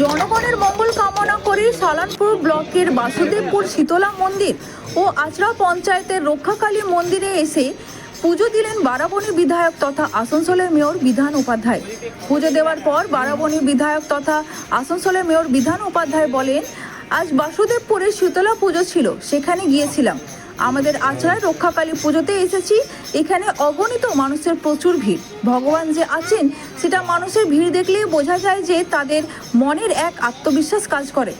জনগণের মঙ্গল কামনা করে সালানপুর ব্লকের বাসুদেবপুর শীতলা মন্দির ও আচরা পঞ্চায়েতের রক্ষাকালী মন্দিরে এসে পুজো দিলেন বারাবণী বিধায়ক তথা আসানসোলের মেয়র বিধান উপাধ্যায়। পুজো দেওয়ার পর বারাবণী বিধায়ক তথা আসানসোলের মেয়র বিধান উপাধ্যায় বলেন, আজ বাসুদেবপুরে শীতলা পুজো ছিল, সেখানে গিয়েছিলাম। আমাদের আচার রক্ষাকালী পুজোতে এসেছি। এখানে অগণিত মানুষের প্রচুর ভিড়। ভগবান যে আছেন, সেটা মানুষের ভিড় দেখলেই বোঝা যায় যে তাদের মনের এক আত্মবিশ্বাস কাজ করে।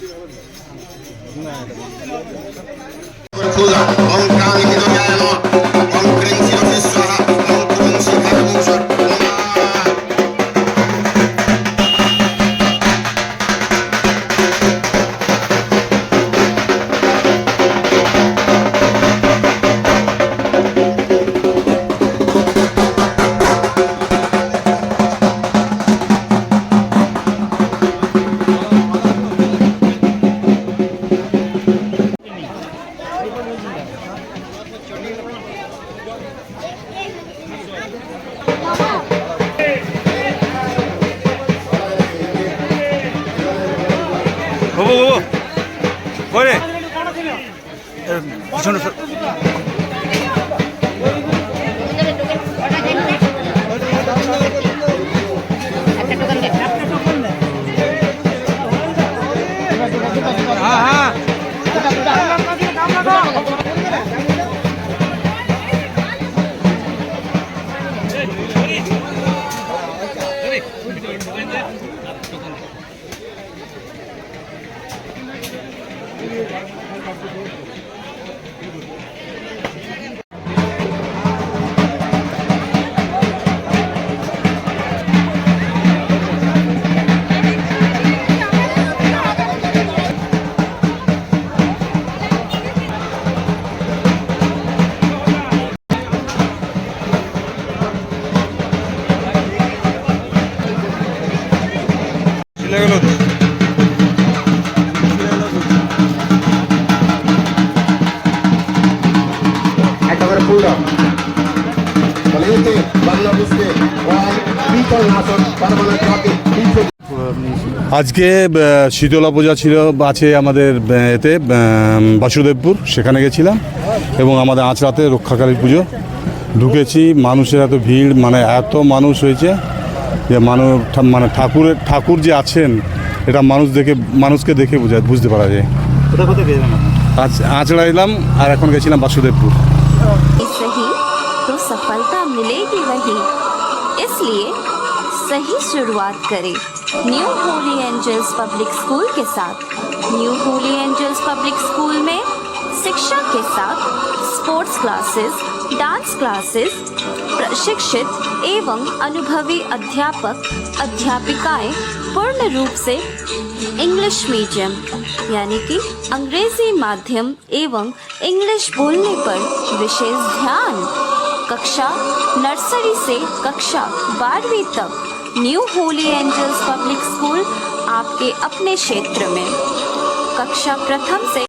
nhưng mà বাবু চলে গেল আজকে শীতলা পূজা ছিল আছে আমাদের এতে বাসুদেবপুর সেখানে গেছিলাম। এবং আমাদের আঁচড়াতে রক্ষাকালী পুজো। ঢুকেছি মানুষের এত ভিড় মানে এত মানুষ হয়েছে যে মানুষ মানে ঠাকুরের ঠাকুর যে আছেন এটা মানুষ দেখে মানুষকে দেখে বোঝা বুঝতে পারা যায়। আজ আঁচড়া এলাম আর এখন গেছিলাম বাসুদেবপুর। सही तो सफलता मिलेगी वही। इसलिए सही शुरुआत करें। New Holy Angels Public School के साथ। New Holy Angels Public School में शिक्षा के साथ स्पोर्ट्स क्लासेस डांस क्लासेस प्रशिक्षित एवं अनुभवी अध्यापक, अध्यापिकाएँ पूर्ण रूप से इंग्लिश मीडियम यानी कि अंग्रेज़ी माध्यम एवं इंग्लिश बोलने पर विशेष ध्यान। कक्षा नर्सरी से कक्षा बारहवीं तक New Holy Angels Public School आपके अपने क्षेत्र में। कक्षा प्रथम से